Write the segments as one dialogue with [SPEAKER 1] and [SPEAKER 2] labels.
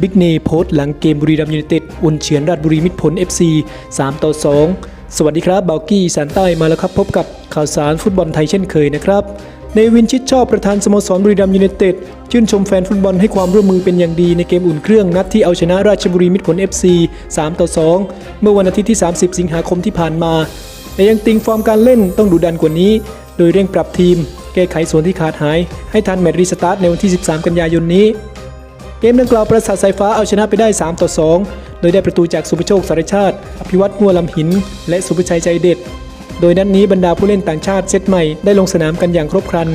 [SPEAKER 1] บิ๊กเนโพสต์หลังเกมบุรีรัมย์ยูไนเต็ดอุ่นเฉือนราชบุรีมิตรผล FC 3 ต่อ 2 สวัสดีครับเบากี้สานใต้มาแล้วครับพบกับข่าวสารฟุตบอลไทยเช่นเคยนะครับในวินชิดชอบประธานสโมสรบุรีรัมย์ยูไนเต็ดชื่นชมแฟนฟุตบอลให้ความร่วมมือเป็นอย่างดีในเกมอุ่นเครื่องนัดที่เอาชนะราชบุรีมิตรผล FC 3 ต่อ 2 เมื่อวันอาทิตย์ที่ 30 สิงหาคมที่ผ่านมา แต่ยังติงฟอร์มการเล่นต้องดุดันกว่านี้ โดยเร่งปรับทีม แก้ไขส่วนที่ขาดหาย ให้ทันแมตช์รีสตาร์ทในวันที่ 13 กันยายนนี้ เกมดังกล่าวประสาทสายฟ้าเอาชนะไปได้ 3 ต่อ 2 โดยได้ประตูจากสุภโชคสารชาติ อภิวัตงัวลำหิน และสุภชัยใจเด็ด โดยนัดนนี้บรรดาผู้เล่นต่างชาติเซตใหม่ได้ลงสนามกันอย่างครบครัน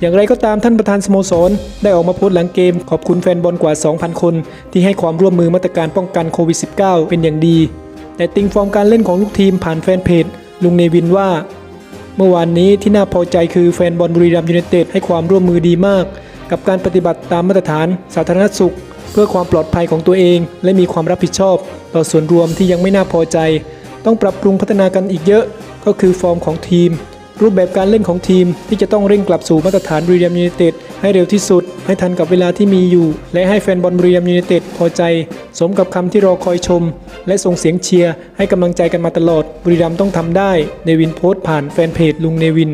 [SPEAKER 1] อย่างไรก็ตามท่านประธานสโมสร ได้ออกมาโพสต์หลังเกม ขอบคุณแฟนบอลกว่า 2,000 คน ที่ให้ความร่วมมือมาตรการป้องกันโควิด -19 เป็นอย่างดี แต่ติงฟอร์มการเล่นของลูกทีมผ่านแฟนเพจลุงเนวินว่า เมื่อวานนี้ที่น่าพอใจคือแฟนบอลบุรีรัมย์ยูไนเต็ดให้ความร่วมมือดีมาก กับการปฏิบัติตามมาตรฐานสาธารณสุข เพื่อความปลอดภัยของตัวเอง และมีความรับผิดชอบ ต่อส่วนรวมที่ยังไม่น่าพอใจ ต้องปรับปรุงพัฒนากันอีกเยอะ ก็คือฟอร์มของทีม รูปแบบการเล่นของทีมที่จะต้องเร่งกลับสู่มาตรฐานบรีรัมย์ยูไนเต็ดให้เร็วที่สุด ให้ทันกับเวลาที่มีอยู่ และให้แฟนบอลบรีรัมย์ยูไนเต็ดพอใจ สมกับคำที่รอคอยชม และส่งเสียงเชียร์ให้กำลังใจกันมาตลอดบรีรัมต้องทำได้ในวินโพสต์ผ่านแฟนเพจลุงเนวิน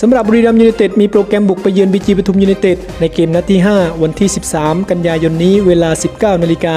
[SPEAKER 1] สำหรับบุรีรัมย์ยูไนเต็ดมีโปรแกรมบุกไปเยือนบีจีปทุมยูไนเต็ดในเกมนัดที่ 5 วันที่ 13 กันยายนนี้เวลา 19นาฬิกา